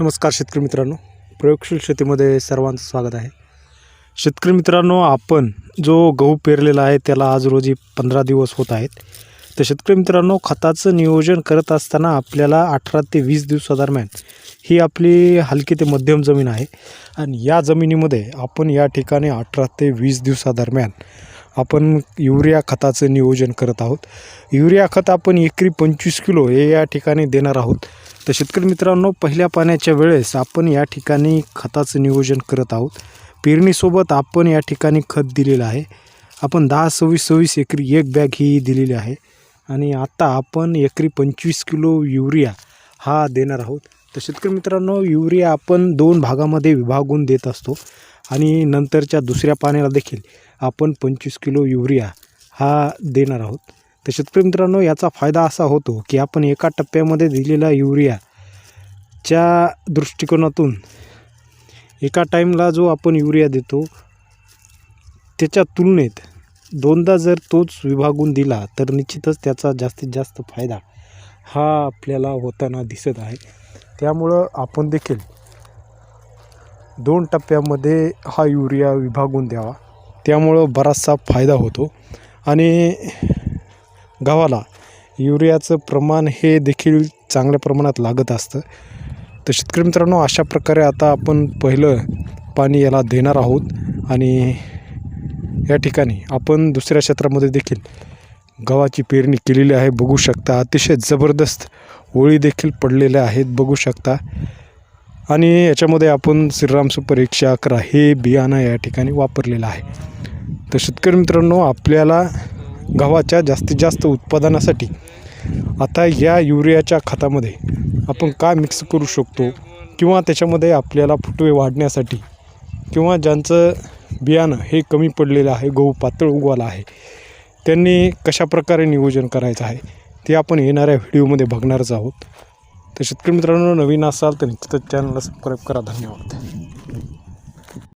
नमस्कार शेतकरी मित्रांनो. प्रयोगशील शेतीमध्ये सर्वांचं स्वागत आहे. शेतकरी मित्रांनो आपण जो गहू पेरलेला आहे त्याला आज रोजी पंधरा दिवस होत आहेत. तर शेतकरी मित्रांनो खताचं नियोजन करत असताना आपल्याला अठरा ते वीस दिवसादरम्यान ही आपली हलकी ते मध्यम जमीन आहे. आणि या जमिनीमध्ये आपण या ठिकाणी अठरा ते वीस दिवसादरम्यान आपण युरिया खताचं नियोजन करत आहोत. युरिया खत आपण एकरी पंचवीस किलो हे या ठिकाणी देणार आहोत. तर शेतकरी मित्रांनो पहिल्या पाण्याच्या वेळेस आपण या ठिकाणी खताचं नियोजन करत आहोत. पेरणीसोबत आपण या ठिकाणी खत दिलेलं आहे. आपण दहा सव्वीस सव्वीस एकरी एक बॅग ही दिलेली आहे. आणि आता आपण एकरी पंचवीस किलो युरिया हा देणार आहोत. तर शेतकरी मित्रांनो युरिया आपण दोन भागामध्ये विभागून देत असतो आणि नंतरच्या दुसऱ्या पाण्याला देखील आपण पंचवीस किलो युरिया हा देणार आहोत. तर शेतकरी मित्रांनो याचा फायदा असा होतो की आपण एका टप्प्यामध्ये दिलेला युरियाच्या दृष्टिकोनातून एका टाईमला जो आपण युरिया देतो त्याच्या तुलनेत दोनदा जर तोच विभागून दिला तर निश्चितच त्याचा जास्तीत जास्त फायदा हा आपल्याला होताना दिसत आहे. त्यामुळं आपण देखील दोन टप्प्यामध्ये हा युरिया विभागून द्यावा. त्यामुळं बराचसा फायदा होतो. आणि गव्हाला युरियाचं प्रमाण हे देखील चांगल्या प्रमाणात लागत असतं. तर शेतकरी मित्रांनो अशा प्रकारे आता आपण पहिलं पाणी याला देणार आहोत. आणि या ठिकाणी आपण दुसऱ्या क्षेत्रामध्ये देखील गव्हाची पेरणी केलेली आहे बघू शकता. अतिशय जबरदस्त ओळी देखील पडलेल्या आहेत बघू शकता. आणि याच्यामध्ये आपण श्रीराम सुपर एकशे अकरा हे बियाणं या ठिकाणी वापरलेलं आहे. तर शेतकरी मित्रांनो आपल्याला गव्हाच्या जास्तीत जास्त उत्पादनासाठी आता या युरियाच्या खतामध्ये आपण काय मिक्स करू शकतो? किंवा त्याच्यामध्ये आपल्याला फुटवे वाढण्यासाठी किंवा ज्यांचं बियाणं हे कमी पडलेलं आहे गहू पातळ उगवाला आहे त्यांनी कशाप्रकारे नियोजन करायचं आहे ते आपण येणाऱ्या व्हिडिओमध्ये बघणारच आहोत. तर शेतकरी मित्रांनो नवीन असाल तर निश्चितच चॅनलला सबस्क्राईब करा. धन्यवाद.